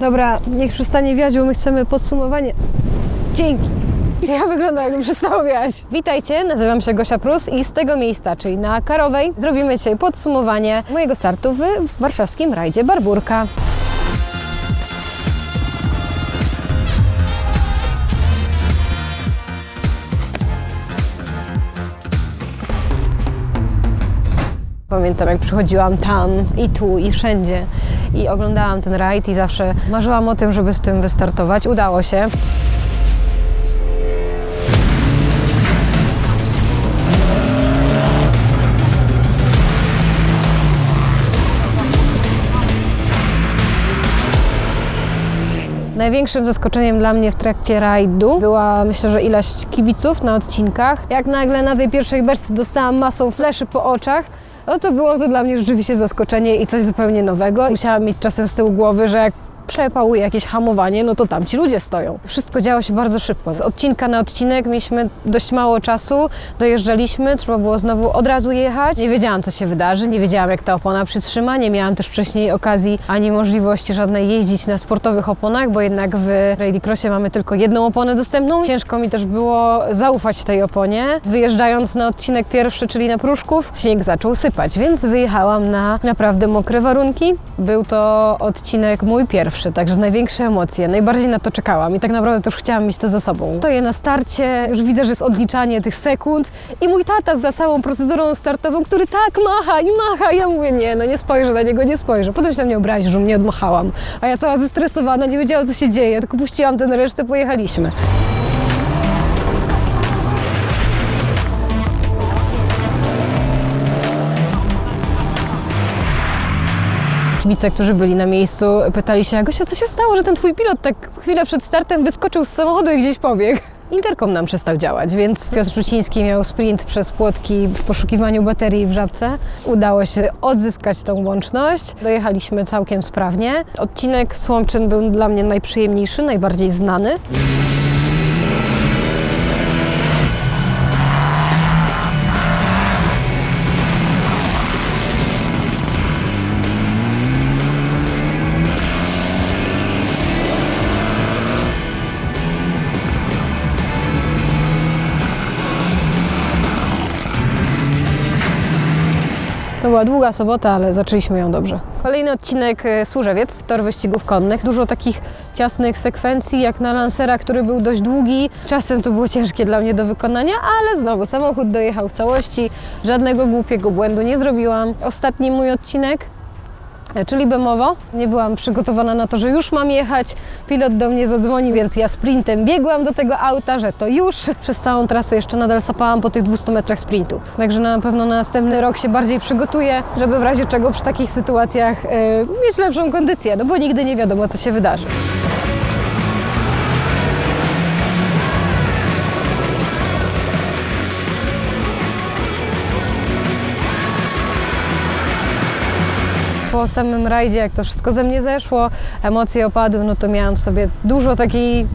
Dobra, niech przestanie wiać, bo my chcemy podsumowanie. Dzięki. Ja wyglądam jakbym przestało wiać. Witajcie, nazywam się Gosia Prus i z tego miejsca, czyli na Karowej, zrobimy dzisiaj podsumowanie mojego startu w warszawskim rajdzie Barburka. Pamiętam, jak przychodziłam tam i tu, i wszędzie i oglądałam ten rajd i zawsze marzyłam o tym, żeby z tym wystartować. Udało się. Największym zaskoczeniem dla mnie w trakcie rajdu była, myślę, że ilość kibiców na odcinkach. Jak nagle na tej pierwszej beczce dostałam masą fleszy po oczach, no to było to dla mnie rzeczywiście zaskoczenie i coś zupełnie nowego. Musiałam mieć czasem z tyłu głowy, że jak przepałuje jakieś hamowanie, no to tam ci ludzie stoją. Wszystko działo się bardzo szybko. Z odcinka na odcinek mieliśmy dość mało czasu, dojeżdżaliśmy, trzeba było znowu od razu jechać. Nie wiedziałam, co się wydarzy, nie wiedziałam, jak ta opona przytrzyma, nie miałam też wcześniej okazji ani możliwości żadnej jeździć na sportowych oponach, bo jednak w rallycrossie mamy tylko jedną oponę dostępną. Ciężko mi też było zaufać tej oponie. Wyjeżdżając na odcinek pierwszy, czyli na Pruszków, śnieg zaczął sypać, więc wyjechałam na naprawdę mokre warunki. Był to odcinek mój pierwszy, także największe emocje. Najbardziej na to czekałam i tak naprawdę to już chciałam mieć to za sobą. Stoję na starcie, już widzę, że jest odliczanie tych sekund i mój tata za samą procedurą startową, który tak macha i macha. Ja mówię, nie, no nie spojrzę na niego, nie spojrzę. Potem się na mnie obraził, że mnie odmachałam. A ja cała zestresowana, nie wiedziałam, co się dzieje, tylko puściłam ten resztę, pojechaliśmy. Kibice, którzy byli na miejscu, pytali się, Gosia, co się stało, że ten twój pilot tak chwilę przed startem wyskoczył z samochodu i gdzieś pobiegł? Interkom nam przestał działać, więc Piotr Czuciński miał sprint przez płotki w poszukiwaniu baterii w Żabce. Udało się odzyskać tą łączność. Dojechaliśmy całkiem sprawnie. Odcinek Słomczyn był dla mnie najprzyjemniejszy, najbardziej znany. To była długa sobota, ale zaczęliśmy ją dobrze. Kolejny odcinek e, Służewiec, tor wyścigów konnych. Dużo takich ciasnych sekwencji, jak na Lancera, który był dość długi. Czasem to było ciężkie dla mnie do wykonania, ale znowu samochód dojechał w całości. Żadnego głupiego błędu nie zrobiłam. Ostatni mój odcinek czyli Bemowo. Nie byłam przygotowana na to, że już mam jechać. Pilot do mnie zadzwoni, więc ja sprintem biegłam do tego auta, że to już. Przez całą trasę jeszcze nadal sapałam po tych 200 metrach sprintu. Także na pewno na następny rok się bardziej przygotuję, żeby w razie czego przy takich sytuacjach e, mieć lepszą kondycję, no bo nigdy nie wiadomo, co się wydarzy. Po samym rajdzie, jak to wszystko ze mnie zeszło, emocje opadły, no to miałam w sobie dużo takiej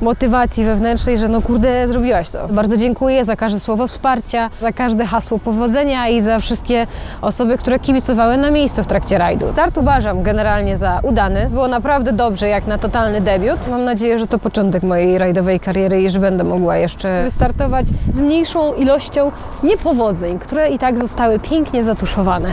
motywacji wewnętrznej, że no kurde, zrobiłaś to. Bardzo dziękuję za każde słowo wsparcia, za każde hasło powodzenia i za wszystkie osoby, które kibicowały na miejscu w trakcie rajdu. Start uważam generalnie za udany. Było naprawdę dobrze jak na totalny debiut. Mam nadzieję, że to początek mojej rajdowej kariery i że będę mogła jeszcze wystartować z mniejszą ilością niepowodzeń, które i tak zostały pięknie zatuszowane.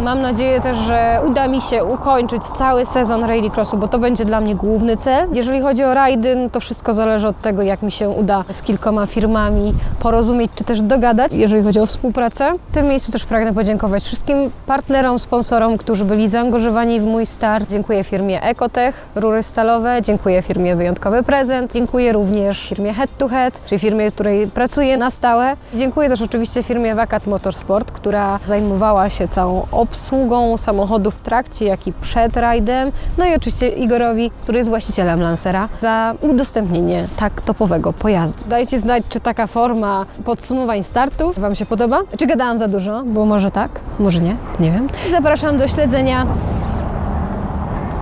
Mam nadzieję też, że uda mi się ukończyć cały sezon rallycrossu, bo to będzie dla mnie główny cel. Jeżeli chodzi o rajdy, no to wszystko zależy od tego, jak mi się uda z kilkoma firmami porozumieć, czy też dogadać, jeżeli chodzi o współpracę. W tym miejscu też pragnę podziękować wszystkim partnerom, sponsorom, którzy byli zaangażowani w mój start. Dziękuję firmie Ecotech, Rury Stalowe, dziękuję firmie Wyjątkowy Prezent, dziękuję również firmie Head to Head, czyli firmie, w której pracuję na stałe. Dziękuję też oczywiście firmie Wakat Motorsport, która zajmowała się całą obsługą samochodów w trakcie, jak i przed rajdem. No i oczywiście Igorowi, który jest właścicielem Lancera, za udostępnienie tak topowego pojazdu. Dajcie znać, czy taka forma podsumowań startów Wam się podoba. Czy gadałam za dużo? Bo może tak, może nie, nie wiem. Zapraszam do śledzenia.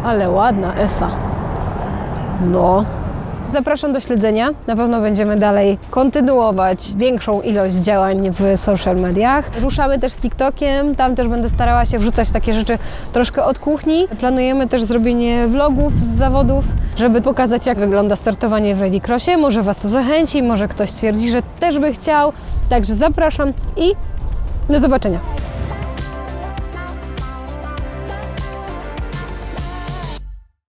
Ale ładna Esa. No, Zapraszam do śledzenia. Na pewno będziemy dalej kontynuować większą ilość działań w social mediach. Ruszamy też z TikTokiem, tam też będę starała się wrzucać takie rzeczy troszkę od kuchni. Planujemy też zrobienie vlogów z zawodów, żeby pokazać jak wygląda startowanie w Lady Crossie. Może Was to zachęci, może ktoś stwierdzi, że też by chciał. Także zapraszam i do zobaczenia.